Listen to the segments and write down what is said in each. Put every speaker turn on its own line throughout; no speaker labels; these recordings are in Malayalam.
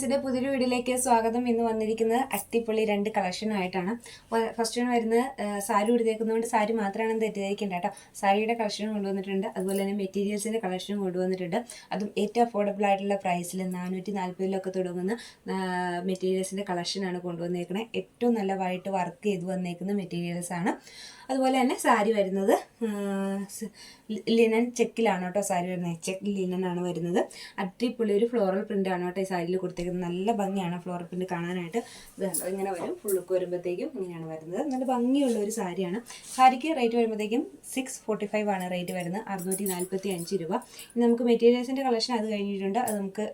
ഫ്രണ്ട്സിന്റെ പുതിയൊരു വീഡിയോയിലേക്ക് സ്വാഗതം. ഇന്ന് വന്നിരിക്കുന്നത് അട്ടിപ്പൊളി രണ്ട് കളക്ഷൻ ആയിട്ടാണ്. ഫസ്റ്റ് വൺ വരുന്നത് സാരി ഉടുത്തേക്കുന്നതുകൊണ്ട് സാരി മാത്രമാണ് തെറ്റിദ്ധരിക്കേണ്ട കേട്ടോ. സാരിയുടെ കളക്ഷനും കൊണ്ടുവന്നിട്ടുണ്ട്. അതുപോലെ തന്നെ മെറ്റീരിയൽസിന്റെ കളക്ഷനും കൊണ്ടുവന്നിട്ടുണ്ട്. അതും ഏറ്റവും അഫോർഡബിൾ ആയിട്ടുള്ള പ്രൈസിൽ നാനൂറ്റി നാൽപ്പതിലൊക്കെ തുടങ്ങുന്ന മെറ്റീരിയൽസിന്റെ കളക്ഷനാണ് കൊണ്ടുവന്നേക്കുന്നത് ഏറ്റവും നല്ല വൈകിട്ട് വർക്ക് ചെയ്ത് വന്നേക്കുന്ന മെറ്റീരിയൽസ് ആണ്. അതുപോലെ തന്നെ സാരി വരുന്നത് ലിനൻ ചെക്കിലാണ് കേട്ടോ സാരി വരുന്നത്. ചെക്ക് ലിനൻ ആണ് വരുന്നത്. അടിപൊളി ഒരു ഫ്ലോറൽ പ്രിന്റ് ആണ് കേട്ടോ ഈ സാരിയിൽ കൊടുത്തേക്കുന്നത്. നല്ല ഭംഗിയാണ് ഫ്ലോറൽ പ്രിന്റ് കാണാനായിട്ട്. ഇങ്ങനെ വരും. ഫുള്ളുക്ക് വരുമ്പോഴത്തേക്കും ഇങ്ങനെയാണ് വരുന്നത്. നല്ല ഭംഗിയുള്ള ഒരു സാരിയാണ്. സാരിക്ക് റേറ്റ് വരുമ്പോഴത്തേക്കും സിക്സ് ഫോർട്ടി ഫൈവ് ആണ് റേറ്റ് വരുന്നത്. അറുന്നൂറ്റി നാൽപ്പത്തി അഞ്ച് രൂപ. ഇനി നമുക്ക് മെറ്റീരിയൽസിന്റെ കളക്ഷൻ അത് കഴിഞ്ഞിട്ടുണ്ട്. അത് നമുക്ക്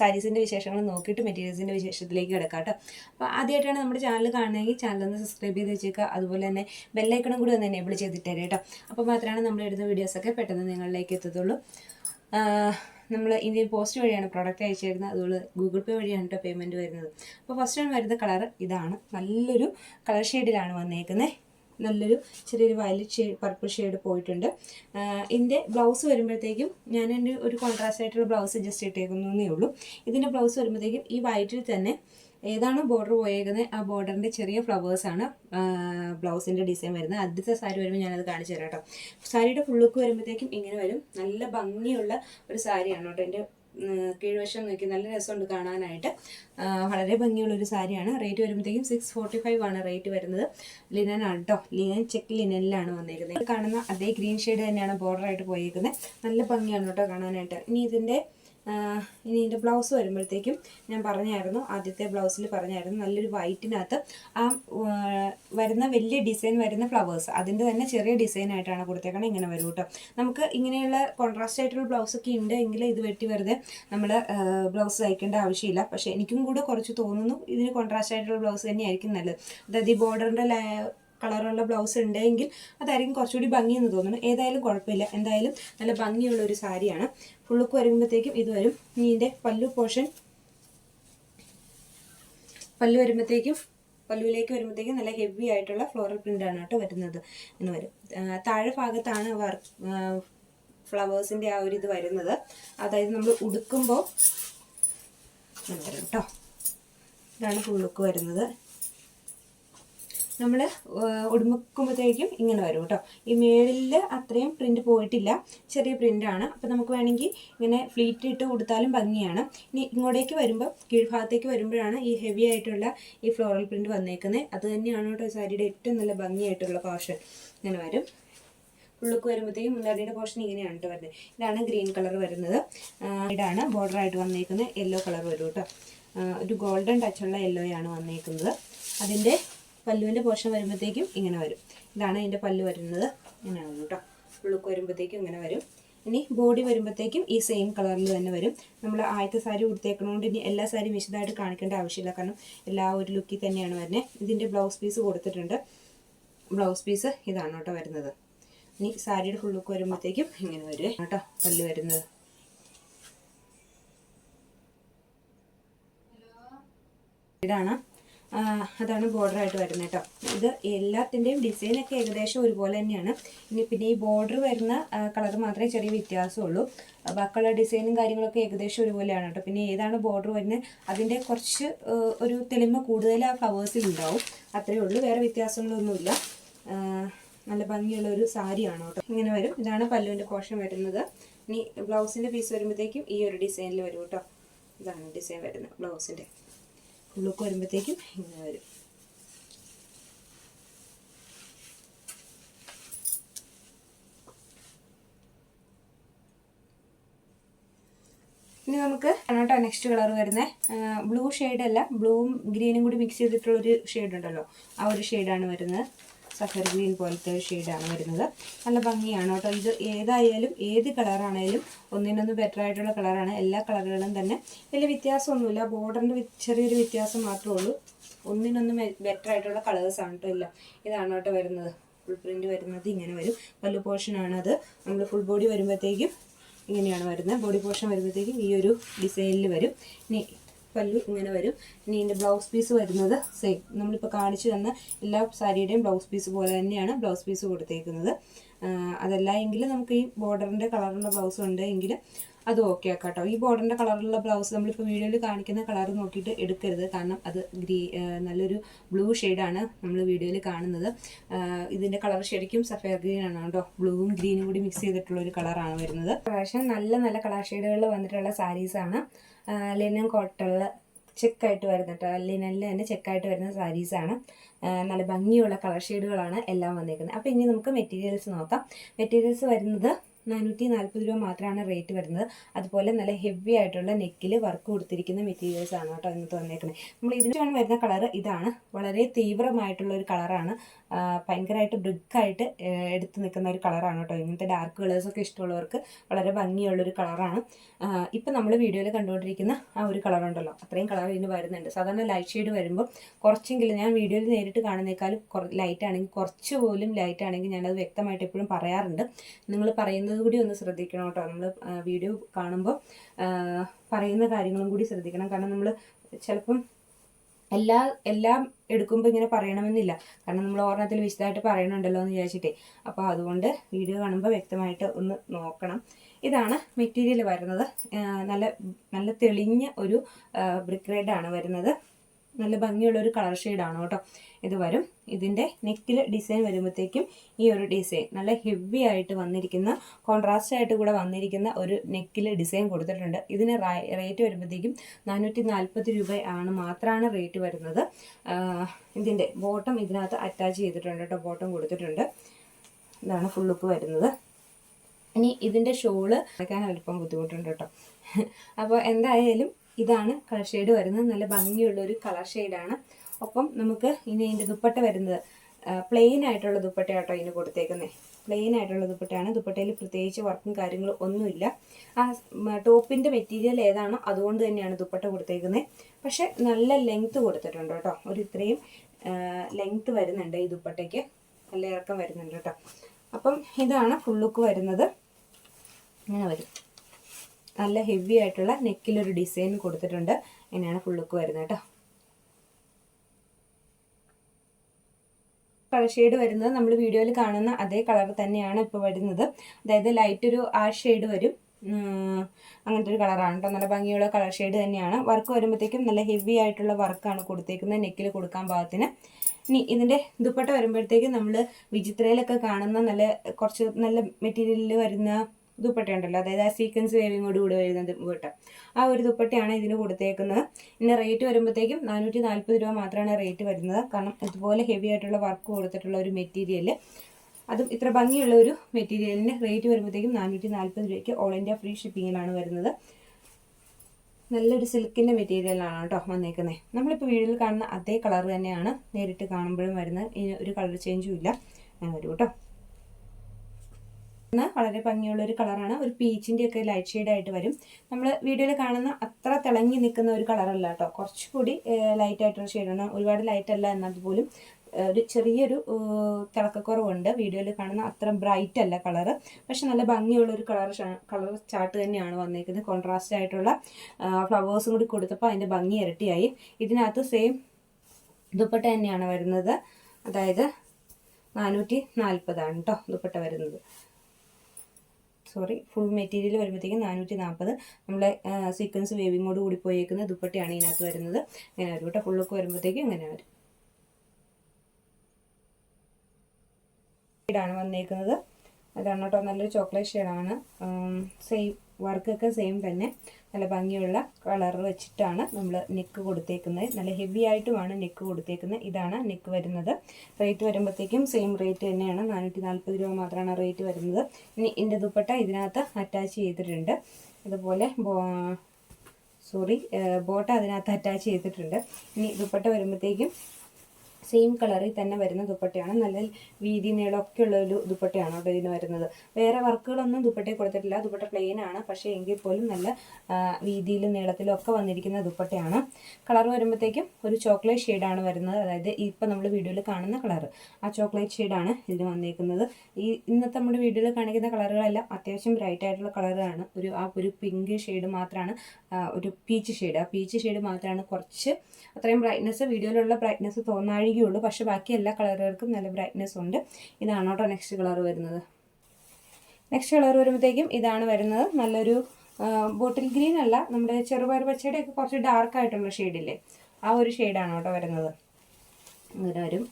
സാരീസിന്റെ വിശേഷങ്ങൾ നോക്കിയിട്ട് മെറ്റീരിയൽസിന്റെ വിശേഷത്തിലേക്ക് കിടക്കാം കേട്ടോ. അപ്പോൾ ആദ്യമായിട്ടാണ് നമ്മുടെ ചാനൽ കാണുന്നതെങ്കിൽ ചാനൽ ഒന്ന് സബ്സ്ക്രൈബ് ചെയ്ത് വെച്ചേക്കുക. അതുപോലെ തന്നെ ബെല്ലൈക്കണം കൂടി ഒന്ന് എനേബിൾ ചെയ്തിട്ടേരെ കേട്ടോ. അപ്പോൾ മാത്രമാണ് നമ്മൾ ഇടുന്ന വീഡിയോസൊക്കെ പെട്ടെന്ന് നിങ്ങളിലേക്ക് എത്തത്തുള്ളൂ നമ്മൾ ഇന്ത്യൻ പോസ്റ്റ് വഴിയാണ് പ്രോഡക്റ്റ് അയച്ചിരുന്നത് അതുപോലെ ഗൂഗിൾ പേ വഴിയാണ് കേട്ടോ പേയ്മെന്റ് വരുന്നത്. അപ്പോൾ ഫസ്റ്റ് ടൈം വരുന്ന കളർ ഇതാണ്. നല്ലൊരു കളർ ഷെയ്ഡിലാണ് വന്നേക്കുന്നത് നല്ലൊരു ചെറിയൊരു വയലറ്റ് ഷെയ്ഡ് പർപ്പിൾ ഷെയ്ഡ് പോയിട്ടുണ്ട്. ഇതിന്റെ ബ്ലൗസ് വരുമ്പോഴത്തേക്കും ഞാൻ എന്റെ ഒരു കോൺട്രാസ്റ്റ് ആയിട്ടുള്ള ബ്ലൗസ് ജസ്റ്റ് ഇട്ടേക്കുന്നേ ഉള്ളൂ. ഇതിന്റെ ബ്ലൗസ് വരുമ്പോഴത്തേക്കും ഈ വൈറ്റിൽ തന്നെ ഏതാണോ ബോർഡർ പോയേക്കുന്നത് ആ ബോർഡറിന്റെ ചെറിയ ഫ്ലവേഴ്സാണ് ബ്ലൗസിന്റെ ഡിസൈൻ വരുന്നത്. ആദ്യത്തെ സാരി വരുമ്പോൾ ഞാനത് കാണിച്ചു തരാം കേട്ടോ സാരിയുടെ ഫുള്ളുക്ക് വരുമ്പോഴത്തേക്കും ഇങ്ങനെ വരും. നല്ല ഭംഗിയുള്ള ഒരു സാരിയാണ് കേട്ടോ എന്റെ കീഴ്വശം നോക്കി നല്ല രസമുണ്ട് കാണാനായിട്ട്. വളരെ ഭംഗിയുള്ളൊരു സാരിയാണ് റേറ്റ് വരുമ്പോഴത്തേക്കും സിക്സ് ഫോർട്ടി ഫൈവ് ആണ് റേറ്റ് വരുന്നത്. ലിനൻ ആണ് കേട്ടോ ലിനൻ ചെക്ക് ലിനനിലാണ് വന്നിരിക്കുന്നത് കാണുന്ന അതേ ഗ്രീൻ ഷെയ്ഡ് തന്നെയാണ് ബോർഡറായിട്ട് ആയിട്ട് പോയേക്കുന്നത് നല്ല ഭംഗിയാണ് കേട്ടോ കാണാനായിട്ട്. ഇനി ഇതിന്റെ ഇനി ഇതിന്റെ ബ്ലൗസ് വരുമ്പോഴത്തേക്കും ഞാൻ പറഞ്ഞായിരുന്നു ആദ്യത്തെ ബ്ലൗസിൽ പറഞ്ഞായിരുന്നു നല്ലൊരു വൈറ്റിനകത്ത് ആ ആ, വരുന്ന വലിയ ഡിസൈൻ വരുന്ന ഫ്ലവേഴ്സ് അതിന്റെ തന്നെ ചെറിയ ഡിസൈൻ ആയിട്ടാണ് കൊടുത്തേക്കുന്നത് ഇങ്ങനെ വരും കേട്ടോ നമുക്ക് ഇങ്ങനെയുള്ള കോൺട്രാസ്റ്റ് ആയിട്ടുള്ള ബ്ലൗസ് ഒക്കെ ഉണ്ട് എങ്കിൽ ഇത് വെട്ടി വെറുതെ നമ്മൾ ബ്ലൗസ് തയ്ക്കേണ്ട ആവശ്യമില്ല. പക്ഷേ എനിക്കും കൂടെ കുറച്ച് തോന്നുന്നു ഇതിന് കോൺട്രാസ്റ്റ് ആയിട്ടുള്ള ബ്ലൗസ് തന്നെയായിരിക്കും നല്ലത്. അതായത് ഈ ബോർഡറിന്റെ കളറുള്ള ബ്ലൗസ് ഉണ്ടെങ്കിൽ അതായിരിക്കും കുറച്ചുകൂടി ഭംഗിയെന്ന് തോന്നുന്നു. ഏതായാലും കുഴപ്പമില്ല. എന്തായാലും നല്ല ഭംഗിയുള്ള ഒരു സാരിയാണ്. ഫുള്ളുക്ക് വരുമ്പോഴത്തേക്കും ഇത് വരും. നീന്റെ പല്ലു പോർഷൻ പല്ലു വരുമ്പോഴത്തേക്കും പല്ലുവിലേക്ക് വരുമ്പോഴത്തേക്കും നല്ല ഹെവി ആയിട്ടുള്ള ഫ്ലോറൽ പ്രിന്റ് ആണ് കേട്ടോ വരുന്നത് എന്ന് വരും. താഴെ ഭാഗത്താണ് വർക്ക് ഫ്ലവേഴ്സിന്റെ ആ ഒരു ഇത് വരുന്നത്. അതായത് നമ്മൾ ഉടുക്കുമ്പോൾ കേട്ടോ. ഇതാണ് ഫുൾ ലുക്ക് വരുന്നത്. നമ്മൾ ഉടുമ്പക്കുമ്പോഴത്തേക്കും ഇങ്ങനെ വരും കേട്ടോ. ഈ മേളിൽ അത്രയും പ്രിന്റ് പോയിട്ടില്ല. ചെറിയ പ്രിന്റാണ് അപ്പോൾ നമുക്ക് വേണമെങ്കിൽ ഇങ്ങനെ ഫ്ലീറ്റ് ഇട്ട് കൊടുത്താലും ഭംഗിയാണ്. ഇനി ഇങ്ങോട്ടേക്ക് വരുമ്പോൾ കീഴ്ഭാഗത്തേക്ക് വരുമ്പോഴാണ് ഈ ഹെവി ആയിട്ടുള്ള ഈ ഫ്ലോറൽ പ്രിന്റ് വന്നേക്കുന്നത് അത് തന്നെയാണ് കേട്ടോ സാരിയുടെ ഏറ്റവും നല്ല ഭംഗിയായിട്ടുള്ള പോർഷൻ ഇങ്ങനെ വരും. ഉള്ളുക്ക് വരുമ്പോഴത്തേക്കും മുന്താടിയുടെ പോർഷൻ ഇങ്ങനെയാണ് കേട്ടോ വരുന്നത്. ഇതാണ് ഗ്രീൻ കളർ വരുന്നത്. ഇതാണ് ബോർഡർ ആയിട്ട് വന്നേക്കുന്നത് യെല്ലോ കളർ വരും കേട്ടോ. ഒരു ഗോൾഡൻ ടച്ചുള്ള യെല്ലോയാണ് വന്നേക്കുന്നത്. അതിന്റെ പല്ലുവിന്റെ പോർഷൻ വരുമ്പോഴത്തേക്കും ഇങ്ങനെ വരും. ഇതാണ് അതിന്റെ പല്ല് വരുന്നത്. ഇങ്ങനെയാണ് കേട്ടോ. ഉള്ളുക്ക് വരുമ്പോഴത്തേക്കും ഇങ്ങനെ വരും. ഇനി ബോഡി വരുമ്പോഴത്തേക്കും ഈ സെയിം കളറിൽ തന്നെ വരും. നമ്മൾ ആദ്യത്തെ സാരി ഉടുത്തേക്കണോണ്ട് ഇനി എല്ലാ സാരിയും വിശദമായിട്ട് കാണിക്കേണ്ട ആവശ്യമില്ല. കാരണം എല്ലാ ഒരു ലുക്കിൽ തന്നെയാണ് വരുന്നത് ഇതിന്റെ ബ്ലൗസ് പീസ് കൊടുത്തിട്ടുണ്ട്. ബ്ലൗസ് പീസ് ഇതാണ് കേട്ടോ വരുന്നത്. ഇനി സാരിയുടെ ഫുൾ വരുമ്പോഴത്തേക്കും ഇങ്ങനെ വരും കേട്ടോ. പല്ല് വരുന്നത്. ഇതാണ് അതാണ് ബോർഡർ ആയിട്ട് വരുന്നത് കേട്ടോ. ഇത് എല്ലാത്തിന്റെയും ഡിസൈനൊക്കെ ഏകദേശം ഒരുപോലെ തന്നെയാണ്. ഇനി പിന്നെ ഈ ബോർഡർ വരുന്ന കളർ മാത്രമേ ചെറിയ വ്യത്യാസമുള്ളൂ. ബാക്കിയുള്ള ഡിസൈനും കാര്യങ്ങളൊക്കെ ഏകദേശം ഒരുപോലെയാണ് കേട്ടോ. പിന്നെ ഏതാണ് ബോർഡർ വരുന്നത്? അതിന്റെ കുറച്ച് ഒരു തെളിമ കൂടുതൽ ആ ഫ്ലവേഴ്സിൽ ഉണ്ടാവും. അത്രയേ ഉള്ളൂ. വേറെ വ്യത്യാസങ്ങളൊന്നുമില്ല. നല്ല ഭംഗിയുള്ള ഒരു സാരിയാണ് കേട്ടോ. ഇങ്ങനെ വരും. ഇതാണ് പല്ലുവിന്റെ പോർഷൻ വരുന്നത്. ഇനി ബ്ലൗസിന്റെ പീസ് വരുമ്പോഴത്തേക്കും ഈ ഒരു ഡിസൈനിൽ വരും കേട്ടോ. ഇതാണ് ഡിസൈൻ വരുന്നത് ബ്ലൗസിന്റെ ലുക്ക് വരുമ്പോഴത്തേക്കും ഇങ്ങനെ വരും. ഇനി നമുക്ക് കേട്ടോ നെക്സ്റ്റ് കളർ വരുന്നത് ബ്ലൂ ഷെയ്ഡല്ല ബ്ലൂവും ഗ്രീനും കൂടി മിക്സ് ചെയ്തിട്ടുള്ളൊരു ഷെയ്ഡ് ഉണ്ടല്ലോ. ആ ഒരു ഷെയ്ഡാണ് വരുന്നത്. സഫർ ഗ്രീൻ പോലത്തെ ഒരു ഷെയ്ഡാണ് വരുന്നത്. നല്ല ഭംഗിയാണ് കേട്ടോ. ഇത് ഏതായാലും ഏത് കളറാണേലും ഒന്നിനൊന്ന് ബെറ്റർ ആയിട്ടുള്ള കളറാണ് എല്ലാ കളറുകളും തന്നെ വലിയ വ്യത്യാസമൊന്നുമില്ല. ബോർഡറിന്റെ ചെറിയൊരു വ്യത്യാസം മാത്രമേ ഉള്ളൂ. ഒന്നിനൊന്ന് ബെറ്റർ ആയിട്ടുള്ള കളേഴ്സാണ് കേട്ടോ ഇല്ല. ഇതാണ് കേട്ടോ വരുന്നത്. ഫുൾ പ്രിന്റ് വരുന്നത് ഇങ്ങനെ വരും. പല്ലു അത്. നമ്മൾ ഫുൾ ബോഡി വരുമ്പോഴത്തേക്കും ഇങ്ങനെയാണ് വരുന്നത്. ബോഡി പോർഷൻ വരുമ്പോഴത്തേക്കും ഈ ഒരു ഡിസൈനിൽ വരും. ഇനി പല്ലു ഇങ്ങനെ വരും. ഇനി ഇതിന്റെ ബ്ലൗസ് പീസ് വരുന്നത് സെയിം നമ്മളിപ്പോൾ കാണിച്ചു തന്ന എല്ലാ സാരിയുടെയും ബ്ലൗസ് പീസ് പോലെ തന്നെയാണ് ബ്ലൗസ് പീസ് കൊടുത്തേക്കുന്നത്. അതല്ല എങ്കിൽ നമുക്ക് ഈ ബോർഡറിന്റെ കളറുള്ള ബ്ലൗസ് ഉണ്ട് എങ്കിൽ അത് ഓക്കെ ആക്കാം കേട്ടോ ഈ ബോർഡറിന്റെ കളറുള്ള ബ്ലൗസ് നമ്മളിപ്പോൾ വീഡിയോയിൽ കാണിക്കുന്ന കളർ നോക്കിയിട്ട് എടുക്കരുത്. കാരണം അത് ഗ്രീ നല്ലൊരു ബ്ലൂ ഷെയ്ഡാണ് നമ്മൾ വീഡിയോയിൽ കാണുന്നത്. ഇതിന്റെ കളർ ശരിക്കും സഫയർ ഗ്രീൻ ആണ് കേട്ടോ. ബ്ലൂവും ഗ്രീനും കൂടി മിക്സ് ചെയ്തിട്ടുള്ള ഒരു കളറാണ് വരുന്നത്. പ്രാവശ്യം നല്ല നല്ല കളർ ഷെയ്ഡുകളിൽ വന്നിട്ടുള്ള സാരീസാണ് ലെനൻ കോട്ടണിൽ ചെക്കായിട്ട് വരുന്ന കേട്ടോ ലിനനിൽ തന്നെ ചെക്കായിട്ട് വരുന്ന സാരീസാണ് നല്ല ഭംഗിയുള്ള കളർ ഷെയ്ഡുകളാണ് എല്ലാം വന്നിരിക്കുന്നത് അപ്പോൾ ഇനി നമുക്ക് മെറ്റീരിയൽസ് നോക്കാം. മെറ്റീരിയൽസ് വരുന്നത് നാനൂറ്റി നാൽപ്പത് രൂപ മാത്രമാണ് റേറ്റ് വരുന്നത്. അതുപോലെ നല്ല ഹെവി ആയിട്ടുള്ള നെക്കിൽ വർക്ക് കൊടുത്തിരിക്കുന്ന മെറ്റീരിയൽസ് ആണ് കേട്ടോ എന്ന് തോന്നിയേക്കുന്നത് നമ്മൾ ഇതിനാണ് വരുന്ന കളർ ഇതാണ്. വളരെ തീവ്രമായിട്ടുള്ള ഒരു കളറാണ് ഭയങ്കരമായിട്ട് ബ്രിക്കായിട്ട് എടുത്ത് നിൽക്കുന്ന ഒരു കളറാണ് കേട്ടോ. ഇങ്ങനത്തെ ഡാർക്ക് കളേഴ്സൊക്കെ ഇഷ്ടമുള്ളവർക്ക് വളരെ ഭംഗിയുള്ളൊരു കളറാണ് ഇപ്പം നമ്മൾ വീഡിയോയിൽ കണ്ടുകൊണ്ടിരിക്കുന്ന ആ ഒരു കളറുണ്ടല്ലോ അത്രയും കളർ ഇതിന് വരുന്നുണ്ട്. സാധാരണ ലൈറ്റ് ഷെയ്ഡ് വരുമ്പോൾ കുറച്ചെങ്കിലും ഞാൻ വീഡിയോയിൽ നേരിട്ട് കാണുന്നേക്കാളും ലൈറ്റ് ആണെങ്കിൽ കുറച്ച് പോലും ലൈറ്റ് ആണെങ്കിൽ ഞാനത് വ്യക്തമായിട്ട് എപ്പോഴും പറയാറുണ്ട്. നിങ്ങൾ പറയുന്നത് കൂടി ഒന്ന് ശ്രദ്ധിക്കണം കേട്ടോ. നമ്മൾ വീഡിയോ കാണുമ്പോൾ പറയുന്ന കാര്യങ്ങളും കൂടി ശ്രദ്ധിക്കണം. കാരണം നമ്മൾ ചിലപ്പം എല്ലാ എല്ലാം എടുക്കുമ്പോൾ ഇങ്ങനെ പറയണമെന്നില്ല. കാരണം നമ്മൾ ഓർണത്തിൽ വിശദമായിട്ട് പറയണുണ്ടല്ലോ എന്ന് വിചാരിച്ചിട്ടേ. അപ്പോൾ അതുകൊണ്ട് വീഡിയോ കാണുമ്പോൾ വ്യക്തമായിട്ട് ഒന്ന് നോക്കണം. ഇതാണ് മെറ്റീരിയൽ വരുന്നത്. നല്ല നല്ല തെളിഞ്ഞ ഒരു ബ്രിക്ക് റെഡാണ് വരുന്നത്. നല്ല ഭംഗിയുള്ള ഒരു കളർ ഷെയ്ഡാണ് കേട്ടോ. ഇത് വരും. ഇതിന്റെ നെക്കിൽ ഡിസൈൻ വരുമ്പോഴത്തേക്കും ഈ ഒരു ഡിസൈൻ നല്ല ഹെവി ആയിട്ട് വന്നിരിക്കുന്ന കോൺട്രാസ്റ്റ് ആയിട്ട് കൂടെ വന്നിരിക്കുന്ന ഒരു നെക്കിൽ ഡിസൈൻ കൊടുത്തിട്ടുണ്ട്. ഇതിന് റേറ്റ് വരുമ്പോഴത്തേക്കും നാനൂറ്റി നാൽപ്പത് രൂപ ആണ് മാത്രമാണ് റേറ്റ് വരുന്നത്. ഇതിന്റെ ബോട്ടം ഇതിനകത്ത് അറ്റാച്ച് ചെയ്തിട്ടുണ്ട് കേട്ടോ. ബോട്ടം കൊടുത്തിട്ടുണ്ട്. ഇതാണ് ലുക്ക് വരുന്നത്. ഇനി ഇതിന്റെ ഷോൾ അടയ്ക്കാൻ അല്പം ബുദ്ധിമുട്ടുണ്ട് കേട്ടോ. അപ്പോൾ എന്തായാലും ഇതാണ് കളർ ഷെയ്ഡ് വരുന്നത്. നല്ല ഭംഗിയുള്ള ഒരു കളർ ഷെയ്ഡാണ് ഒപ്പം നമുക്ക് ഇനി ഇതിന്റെ ദുപ്പട്ട വരുന്നത്. പ്ലെയിൻ ആയിട്ടുള്ള ദുപ്പട്ട കേട്ടോ ഇതിന് കൊടുത്തേക്കുന്നത് പ്ലെയിൻ ആയിട്ടുള്ള ദുപ്പട്ടയാണ്. ദുപ്പട്ടയിൽ പ്രത്യേകിച്ച് വർക്കും കാര്യങ്ങളും ഒന്നുമില്ല. ആ ടോപ്പിന്റെ മെറ്റീരിയൽ ഏതാണോ അതുകൊണ്ട് തന്നെയാണ് ദുപ്പട്ട കൊടുത്തേക്കുന്നത് പക്ഷെ നല്ല ലെങ്ത്ത് കൊടുത്തിട്ടുണ്ട് കേട്ടോ. ഒരു ഇത്രയും ലെങ്ത്ത് വരുന്നുണ്ട് ഈ ദുപ്പട്ടയ്ക്ക്. നല്ല ഇറക്കം വരുന്നുണ്ട് കേട്ടോ. അപ്പം ഇതാണ് ഫുൾ ലുക്ക് വരുന്നത്. ഇങ്ങനെ വരും. നല്ല ഹെവി ആയിട്ടുള്ള നെക്കിലൊരു ഡിസൈൻ കൊടുത്തിട്ടുണ്ട്. ഇങ്ങനെയാണ് ഫുൾ ലുക്ക് വരുന്നത് കേട്ടോ. കളർ ഷെയ്ഡ് വരുന്നത് നമ്മൾ വീഡിയോയിൽ കാണുന്ന അതേ കളർ തന്നെയാണ് ഇപ്പോൾ വരുന്നത്. അതായത് ലൈറ്റ് ഒരു ആ ഷെയ്ഡ് വരും. അങ്ങനത്തെ ഒരു കളറാണ് കേട്ടോ. നല്ല ഭംഗിയുള്ള കളർ ഷെയ്ഡ് തന്നെയാണ്. വർക്ക് വരുമ്പോഴത്തേക്കും നല്ല ഹെവി ആയിട്ടുള്ള വർക്കാണ് കൊടുത്തേക്കുന്നത് നെക്കിൽ കൊടുക്കാൻ പാകത്തിന്. ഇനി ഇതിന്റെ ദുപ്പട്ട വരുമ്പോഴത്തേക്കും നമ്മൾ വിചിത്രയിലൊക്കെ കാണുന്ന നല്ല കുറച്ച് നല്ല മെറ്റീരിയലിൽ വരുന്ന ദുപ്പട്ട ഉണ്ടല്ലോ അതായത് ആ സീക്വൻസ് വേവിങ്ങോട് കൂടി വരുന്ന ദുപ്പട്ട ആ ഒരു ദുപ്പട്ടയാണ് ഇതിന് കൊടുത്തേക്കുന്നത്. പിന്നെ റേറ്റ് വരുമ്പോഴത്തേക്കും നാനൂറ്റി നാൽപ്പത് രൂപ മാത്രമാണ് റേറ്റ് വരുന്നത്. കാരണം ഇതുപോലെ ഹെവി ആയിട്ടുള്ള വർക്ക് കൊടുത്തിട്ടുള്ള ഒരു മെറ്റീരിയൽ അതും ഇത്ര ഭംഗിയുള്ള ഒരു മെറ്റീരിയലിന് റേറ്റ് വരുമ്പോഴത്തേക്കും നാനൂറ്റി നാൽപ്പത് രൂപയ്ക്ക് ഓൾ ഇന്ത്യ ഫ്രീ ഷിപ്പിങ്ങിലാണ് വരുന്നത്. നല്ലൊരു സിൽക്കിന്റെ മെറ്റീരിയലാണ് കേട്ടോ വന്നേക്കുന്നത് നമ്മളിപ്പോൾ വീഡിയോയിൽ കാണുന്ന അതേ കളർ തന്നെയാണ് നേരിട്ട് കാണുമ്പോഴും വരുന്നത്. ഇനി ഒരു കളർ ചേഞ്ചും ഇല്ല. അങ്ങനെ വരും കേട്ടോ. ഇന്ന് വളരെ ഭംഗിയുള്ള ഒരു കളറാണ്. ഒരു പീച്ചിന്റെ ഒക്കെ ലൈറ്റ് ഷെയ്ഡ് ആയിട്ട് വരും. നമ്മൾ വീഡിയോയിൽ കാണുന്ന അത്ര തിളങ്ങി നിൽക്കുന്ന ഒരു കളറല്ല കേട്ടോ. കുറച്ചുകൂടി ലൈറ്റ് ആയിട്ടുള്ള ഷെയ്ഡാണ്. ഒരുപാട് ലൈറ്റ് അല്ല എന്നാൽ പോലും ഒരു ചെറിയൊരു തിളക്കക്കുറവുണ്ട്. വീഡിയോയിൽ കാണുന്ന അത്ര ബ്രൈറ്റ് അല്ല കളറ്. പക്ഷെ നല്ല ഭംഗിയുള്ള ഒരു കളർ കളർ ചാർട്ട് തന്നെയാണ് വന്നിരിക്കുന്നത് കോൺട്രാസ്റ്റ് ആയിട്ടുള്ള ഫ്ലവേഴ്സും കൂടി കൊടുത്തപ്പോൾ അതിന്റെ ഭംഗി ഇരട്ടിയായി. ഇതിനകത്ത് സെയിം ദുപ്പട്ട തന്നെയാണ് വരുന്നത്. അതായത് നാനൂറ്റി നാൽപ്പതാണ് കേട്ടോ ദുപ്പട്ട വരുന്നത്. സോറി ഫുൾ മെറ്റീരിയൽ വരുമ്പോഴത്തേക്കും നാനൂറ്റി നാൽപ്പത് നമ്മളെ സീക്വൻസ് വേവിങ്ങോട് കൂടി പോയേക്കുന്ന ദുപ്പട്ടിയാണ് ഇതിനകത്ത് വരുന്നത്. ഇങ്ങനെ വരും കേട്ടോ ഫുള്ളൊക്കെ വരുമ്പോഴത്തേക്കും ഇങ്ങനെ വരും. ഷെയ്ഡാണ് വന്നേക്കുന്നത്. അതാണ് കേട്ടോ നല്ലൊരു ചോക്ലേറ്റ് ഷെയ്ഡാണ് സെയിം വർക്കൊക്കെ സെയിം തന്നെ. നല്ല ഭംഗിയുള്ള കളർ വെച്ചിട്ടാണ് നമ്മൾ നെക്ക് കൊടുത്തേക്കുന്നത്. നല്ല ഹെവി ആയിട്ടുമാണ് നെക്ക് കൊടുത്തേക്കുന്നത്. ഇതാണ് നെക്ക് വരുന്നത്. റേറ്റ് വരുമ്പോഴത്തേക്കും സെയിം റേറ്റ് തന്നെയാണ്. നാനൂറ്റി നാൽപ്പത് രൂപ മാത്രമാണ് റേറ്റ് വരുന്നത്. ഇനി ഇതിന്റെ ദുപ്പട്ട ഇതിനകത്ത് അറ്റാച്ച് ചെയ്തിട്ടുണ്ട്. അതുപോലെ സോറി ബോട്ട അതിനകത്ത് അറ്റാച്ച് ചെയ്തിട്ടുണ്ട്. ഇനി ദുപ്പട്ട വരുമ്പോഴത്തേക്കും സെയിം കളറിൽ തന്നെ വരുന്ന ദുപ്പട്ടയാണ്. നല്ല വീതി നീളമൊക്കെ ഉള്ള ഒരു ദുപ്പട്ടയാണ് കേട്ടോ ഇതിന് വരുന്നത്. വേറെ വർക്കുകളൊന്നും ദുപ്പട്ടയിൽ കൊടുത്തിട്ടില്ല. ദുപ്പട്ട പ്ലെയിൻ ആണ്. പക്ഷേ എങ്കിൽ പോലും നല്ല വീതിയിലും നീളത്തിലും ഒക്കെ വന്നിരിക്കുന്ന ദുപ്പട്ടയാണ്. കളർ വരുമ്പോഴത്തേക്കും ഒരു ചോക്ലേറ്റ് ഷെയ്ഡാണ് വരുന്നത്. അതായത് ഇപ്പം നമ്മൾ വീഡിയോയിൽ കാണുന്ന കളർ ആ ചോക്ലേറ്റ് ഷെയ്ഡാണ് ഇതിന് വന്നിരിക്കുന്നത് ഈ ഇന്നത്തെ നമ്മുടെ വീഡിയോയിൽ കാണിക്കുന്ന കളറുകളെല്ലാം അത്യാവശ്യം ബ്രൈറ്റ് ആയിട്ടുള്ള കളറാണ് ഒരു ആ ഒരു പിങ്ക് ഷെയ്ഡ് മാത്രമാണ് ഒരു പീച്ച് ഷെയ്ഡ് ആ പീച്ച് ഷെയ്ഡ് മാത്രമാണ് കുറച്ച് അത്രയും ബ്രൈറ്റ്നസ് വീഡിയോയിലുള്ള ബ്രൈറ്റ്നസ് തോന്നാഴികയുള്ളൂ പക്ഷേ ബാക്കി എല്ലാ കളറുകൾക്കും നല്ല ബ്രൈറ്റ്നെസ് ഉണ്ട്. ഇതാണ് കേട്ടോ നെക്സ്റ്റ് കളർ വരുന്നത്. നെക്സ്റ്റ് കളർ വരുമ്പോഴത്തേക്കും ഇതാണ് വരുന്നത്. നല്ലൊരു ബോട്ടിൽ ഗ്രീൻ അല്ല നമ്മുടെ ചെറുപയർ പച്ചയുടെ ഒക്കെ കുറച്ച് ഡാർക്ക് ആയിട്ടുള്ള ഷെയ്ഡില്ലേ ആ ഒരു ഷെയ്ഡാണ് കേട്ടോ വരുന്നത്. അങ്ങനെ വരും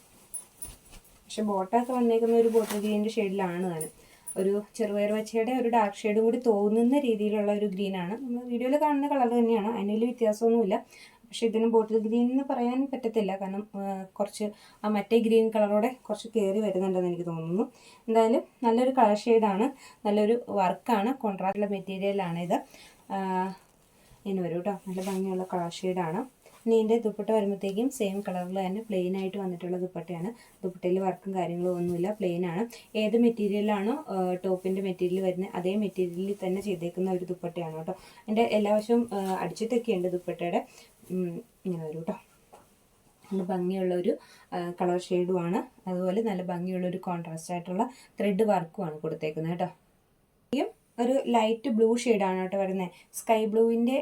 പക്ഷെ ബോട്ടൊക്കെ വന്നേക്കുന്ന ഒരു ബോട്ടിൽ ഗ്രീനിന്റെ ഷെയ്ഡിലാണ് താനും. ഒരു ചെറുപയർ പച്ചയുടെ ഒരു ഡാർക്ക് ഷെയ്ഡും കൂടി തോന്നുന്ന രീതിയിലുള്ള ഒരു ഗ്രീനാണ് നമ്മൾ വീഡിയോയിൽ കാണുന്ന കളർ തന്നെയാണ്. അതിന് വലിയ വ്യത്യാസമൊന്നുമില്ല. പക്ഷെ ഇതിന് ബോട്ടിൽ ഗ്രീൻ എന്ന് പറയാൻ പറ്റത്തില്ല. കാരണം കുറച്ച് ആ മറ്റേ ഗ്രീൻ കളറോടെ കുറച്ച് കയറി വരുന്നുണ്ടെന്ന് എനിക്ക് തോന്നുന്നു. എന്തായാലും നല്ലൊരു കളർ ഷെയ്ഡാണ്. നല്ലൊരു വർക്കാണ്. കോൺട്രാക്റ്റുള്ള മെറ്റീരിയലാണ് ഇത്. ഇനി വരും കേട്ടോ നല്ല ഭംഗിയുള്ള കളർ ഷെയ്ഡാണ്. ഇനി ഇതിന്റെ ദുപ്പട്ട വരുമ്പോഴത്തേക്കും സെയിം കളറിൽ തന്നെ പ്ലെയിൻ ആയിട്ട് വന്നിട്ടുള്ള ദുപ്പട്ടയാണ്. ദുപ്പട്ടയിൽ വർക്കും കാര്യങ്ങളും ഒന്നുമില്ല. പ്ലെയിൻ ആണ്. ഏത് മെറ്റീരിയലാണോ ടോപ്പിന്റെ മെറ്റീരിയൽ വരുന്നത് അതേ മെറ്റീരിയലിൽ തന്നെ ചെയ്തേക്കുന്ന ഒരു ദുപ്പട്ടയാണ് കേട്ടോ എന്റെ എല്ലാ വശവും അടിച്ചിട്ടൊക്കെയുണ്ട് ദുപ്പട്ടയുടെ. ഇങ്ങനെ വരും കേട്ടോ നല്ല ഭംഗിയുള്ള ഒരു കളർ ഷെയ്ഡുമാണ് അതുപോലെ നല്ല ഭംഗിയുള്ള ഒരു കോൺട്രാസ്റ്റ് ആയിട്ടുള്ള ത്രെഡ് വർക്കുമാണ് കൊടുത്തേക്കുന്നത് കേട്ടോ ഒരു ലൈറ്റ് ബ്ലൂ ഷെയ്ഡാണ് കേട്ടോ വരുന്നത് സ്കൈ ബ്ലൂവിന്റെ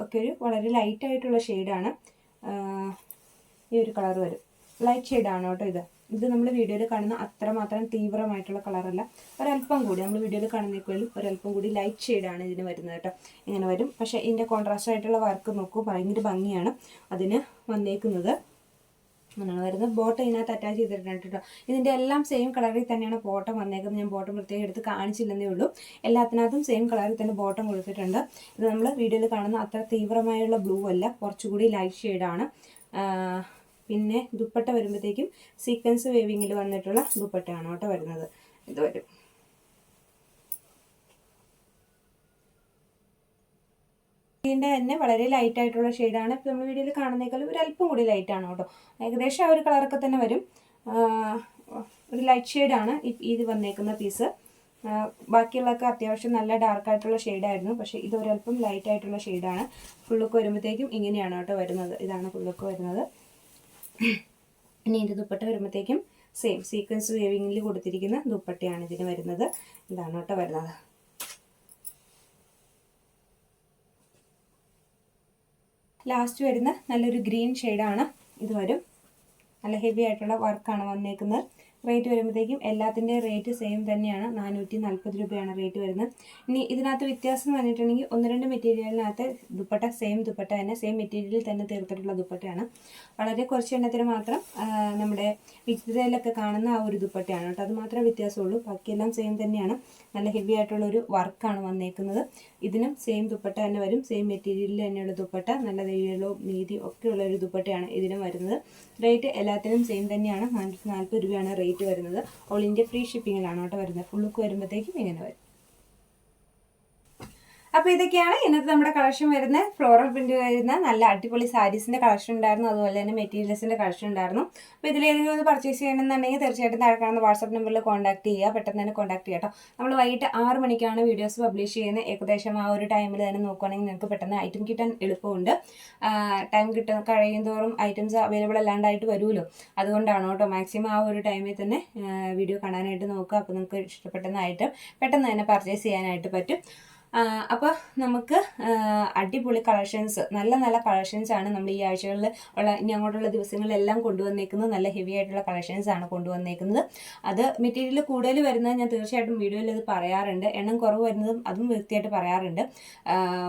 ഒക്കെ ഒരു വളരെ ലൈറ്റ് ആയിട്ടുള്ള ഷെയ്ഡാണ് ഈ ഒരു കളർ വരും. ലൈറ്റ് ഷെയ്ഡാണ് കേട്ടോ ഇത്? ഇത് നമ്മൾ വീഡിയോയിൽ കാണുന്ന അത്രമാത്രം തീവ്രമായിട്ടുള്ള കളറല്ല. ഒരല്പം കൂടി നമ്മൾ വീഡിയോയിൽ കാണുന്നേക്കാളും ഒരല്പം കൂടി ലൈറ്റ് ഷെയ്ഡാണ് ഇതിന് വരുന്നത് കേട്ടോ. ഇങ്ങനെ വരും. പക്ഷേ ഇതിന്റെ കോൺട്രാസ്റ്റ് ആയിട്ടുള്ള വർക്ക് നോക്കൂ. ഭയങ്കര ഭംഗിയാണ് അതിന് വന്നേക്കുന്നത്. അങ്ങനെയാണ് വരുന്നത്. ബോട്ടം ഇതിനകത്ത് അറ്റാച്ച് ചെയ്തിട്ടുണ്ട് കേട്ടോ. ഇതിന്റെ എല്ലാം സെയിം കളറിൽ തന്നെയാണ് ബോട്ടം വന്നേക്കുന്നത്. ഞാൻ ബോട്ടം പ്രത്യേകം എടുത്ത് കാണിച്ചില്ലെന്നേ ഉള്ളൂ. എല്ലാത്തിനകത്തും സെയിം കളറിൽ തന്നെ ബോട്ടം കൊടുത്തിട്ടുണ്ട്. ഇത് നമ്മൾ വീഡിയോയിൽ കാണുന്ന അത്ര തീവ്രമായുള്ള ബ്ലൂ അല്ല. കുറച്ചുകൂടി ലൈറ്റ് ഷെയ്ഡാണ് പിന്നെ ദുപ്പട്ട വരുമ്പോഴത്തേക്കും സീക്വൻസ് വേവിങ്ങിൽ വന്നിട്ടുള്ള ദുപ്പട്ടയാണ് കേട്ടോ വരുന്നത്. ഇത് വരും. ഇതിന്റെ തന്നെ വളരെ ലൈറ്റ് ആയിട്ടുള്ള ഷെയ്ഡാണ് ഇപ്പോൾ നമ്മൾ വീഡിയോയിൽ കാണുന്നേക്കാളും ഒരു അല്പം കൂടി ലൈറ്റ് ആണ് കേട്ടോ. ഏകദേശം ആ ഒരു കളറൊക്കെ തന്നെ വരും. ഒരു ലൈറ്റ് ഷെയ്ഡാണ് ഇത് വന്നേക്കുന്ന പീസ് ബാക്കിയുള്ളതൊക്കെ അത്യാവശ്യം നല്ല ഡാർക്ക് ആയിട്ടുള്ള ഷെയ്ഡായിരുന്നു പക്ഷേ ഇത് ഒരല്പം ലൈറ്റ് ആയിട്ടുള്ള ഷെയ്ഡാണ് ഫുള്ളൊക്കെ വരുമ്പോഴത്തേക്കും ഇങ്ങനെയാണ് കേട്ടോ വരുന്നത്. ഇതാണ് ഫുള്ളൊക്കെ വരുന്നത്. ഇനി ഇത് ദുപ്പട്ട വരുമ്പോഴത്തേക്കും സെയിം സീക്വൻസ് വേവിങ്ങിൽ കൊടുത്തിരിക്കുന്ന ദുപ്പട്ടയാണ് ഇതിന് വരുന്നത്. ഇതാണ് കേട്ടോ വരുന്നത്. ലാസ്റ്റ് വരുന്ന നല്ലൊരു ഗ്രീൻ ഷെയ്ഡാണ് ഇത് വരും. നല്ല ഹെവി ആയിട്ടുള്ള വർക്കാണ് വന്നേക്കുന്നത്. റേറ്റ് വരുമ്പോഴത്തേക്കും എല്ലാത്തിന്റെയും റേറ്റ് സെയിം തന്നെയാണ്. നാനൂറ്റി നാൽപ്പത് രൂപയാണ് റേറ്റ് വരുന്നത്. ഇനി ഇതിനകത്ത് വ്യത്യാസം എന്ന് പറഞ്ഞിട്ടുണ്ടെങ്കിൽ ഒന്ന് രണ്ട് മെറ്റീരിയലിനകത്ത് ദുപ്പട്ട സെയിം ദുപ്പട്ട തന്നെ സെയിം മെറ്റീരിയലിൽ തന്നെ തീർത്തിട്ടുള്ള ദുപ്പട്ടയാണ്. വളരെ കുറച്ച് എണ്ണത്തിന് മാത്രം നമ്മുടെ വിചിത്രയിലൊക്കെ കാണുന്ന ആ ഒരു ദുപ്പട്ടയാണ് കേട്ടോ. അത് മാത്രമേ വ്യത്യാസമുള്ളൂ. ബാക്കിയെല്ലാം സെയിം തന്നെയാണ്. നല്ല ഹെവി ആയിട്ടുള്ള ഒരു വർക്കാണ് വന്നേക്കുന്നത്. ഇതിനും സെയിം ദുപ്പട്ട തന്നെ വരും. സെയിം മെറ്റീരിയലിൽ തന്നെയുള്ള ദുപ്പട്ട നല്ല നെയ്യലോ നീതി ഒക്കെയുള്ള ഒരു ദുപ്പട്ടയാണ് ഇതിനും വരുന്നത്. റേറ്റ് എല്ലാത്തിനും സെയിം തന്നെയാണ്. നാനൂറ്റി നാൽപ്പത് രൂപയാണ് റേറ്റ് വരുന്നത്. ഓൾ ഇന്ത്യ ഫ്രീ ഷിപ്പിങ്ങിലാണ് കേട്ടോ വരുന്നത്. ഫുള്ളുക്ക് വരുമ്പോഴത്തേക്കും ഇങ്ങനെ വരും. അപ്പോൾ ഇതൊക്കെയാണ് ഇന്നത്തെ നമ്മുടെ കളക്ഷൻ വരുന്ന ഫ്ലോറൽ പ്രിന്റ് വരുന്ന നല്ല അടിപൊളി സാരീസിന്റെ കളക്ഷൻ ഉണ്ടായിരുന്നു. അതുപോലെ തന്നെ മെറ്റീരിയൽസിന്റെ കളക്ഷൻ ഉണ്ടായിരുന്നു. അപ്പോൾ ഇതിലേതെങ്കിലും ഒന്ന് പർച്ചേസ് ചെയ്യണമെന്നുണ്ടെങ്കിൽ തീർച്ചയായിട്ടും താഴെ കാണുന്ന നമ്പറിൽ കോൺടാക്ട് ചെയ്യുക. പെട്ടെന്ന് തന്നെ കോൺടാക്ട് ചെയ്യാം കേട്ടോ. നമ്മൾ വൈകിട്ട് ആറ് മണിക്കാണ് വീഡിയോസ് പബ്ലിഷ് ചെയ്യുന്നത്. ഏകദേശം ആ ഒരു ടൈമിൽ തന്നെ നോക്കുകയാണെങ്കിൽ നിങ്ങൾക്ക് പെട്ടെന്ന് ഐറ്റം കിട്ടാൻ എളുപ്പമുണ്ട്. ടൈം കിട്ടുന്ന കഴിയും തോറും ഐറ്റംസ് അവൈലബിൾ അല്ലാണ്ടായിട്ട് വരുമല്ലോ. അതുകൊണ്ടാണ് കേട്ടോ. മാക്സിമം ആ ഒരു ടൈമിൽ തന്നെ വീഡിയോ കാണാനായിട്ട് നോക്കുക. അപ്പോൾ നിങ്ങൾക്ക് ഇഷ്ടപ്പെട്ടതായിട്ട് പെട്ടെന്ന് തന്നെ പർച്ചേസ് ചെയ്യാനായിട്ട് പറ്റും. അപ്പോൾ നമുക്ക് അടിപൊളി കളക്ഷൻസ് നല്ല നല്ല കളക്ഷൻസ് ആണ് നമ്മൾ ഈ ആഴ്ചകളിൽ ഉള്ള ഇനി അങ്ങോട്ടുള്ള ദിവസങ്ങളിലെല്ലാം കൊണ്ടുവന്നേക്കുന്നത്. നല്ല ഹെവി ആയിട്ടുള്ള കളക്ഷൻസ് ആണ് കൊണ്ടുവന്നേക്കുന്നത്. അത് മെറ്റീരിയൽ കൂടുതൽ വരുന്നത് ഞാൻ തീർച്ചയായിട്ടും വീഡിയോയിൽ അത് പറയാറുണ്ട്. എണ്ണം കുറവ് വരുന്നതും അതും വൃത്തിയായിട്ട് പറയാറുണ്ട്.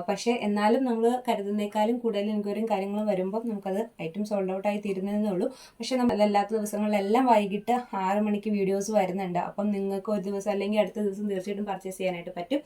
പക്ഷേ എന്നാലും നമ്മൾ കരുതുന്നേക്കാളും കൂടുതൽ എൻക്വയറിയും കാര്യങ്ങളും വരുമ്പോൾ നമുക്കത് ഐറ്റം സോൾഡ് ഔട്ട് ആയി തീരുന്നതേ ഉള്ളൂ. പക്ഷേ നമ്മൾ അല്ലാത്ത ദിവസങ്ങളിലെല്ലാം വൈകിട്ട് ആറ് മണിക്ക് വീഡിയോസ് വരുന്നുണ്ട്. അപ്പം നിങ്ങൾക്ക് ഒരു ദിവസം അല്ലെങ്കിൽ അടുത്ത ദിവസം തീർച്ചയായിട്ടും പർച്ചേസ് ചെയ്യാനായിട്ട് പറ്റും.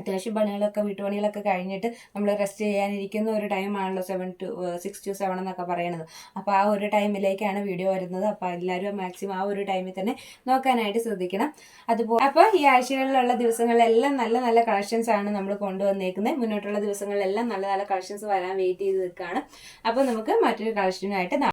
അത്യാവശ്യം പണികളൊക്കെ വീട്ടുപണികളൊക്കെ കഴിഞ്ഞിട്ട് നമ്മൾ റെസ്റ്റ് ചെയ്യാനിരിക്കുന്ന ഒരു ടൈമാണല്ലോ seven two six two seven എന്നൊക്കെ പറയുന്നത് അപ്പോൾ ആ ഒരു ടൈമിലേക്കാണ് വീഡിയോ വരുന്നത്. അപ്പോൾ എല്ലാവരും മാക്സിമം ആ ഒരു ടൈമിൽ തന്നെ നോക്കാനായിട്ട് ശ്രദ്ധിക്കണം. അതുപോലെ അപ്പോൾ ഈ ആഴ്ചകളിലുള്ള ദിവസങ്ങളിലെല്ലാം നല്ല നല്ല കളക്ഷൻസ് ആണ് നമ്മൾ കൊണ്ടുവന്നേക്കുന്നത്. മുന്നോട്ടുള്ള ദിവസങ്ങളിലെല്ലാം നല്ല നല്ല കളക്ഷൻസ് വരാൻ വെയിറ്റ് ചെയ്ത് നിൽക്കുകയാണ് അപ്പോൾ നമുക്ക് മറ്റൊരു കളക്ഷനുമായിട്ട്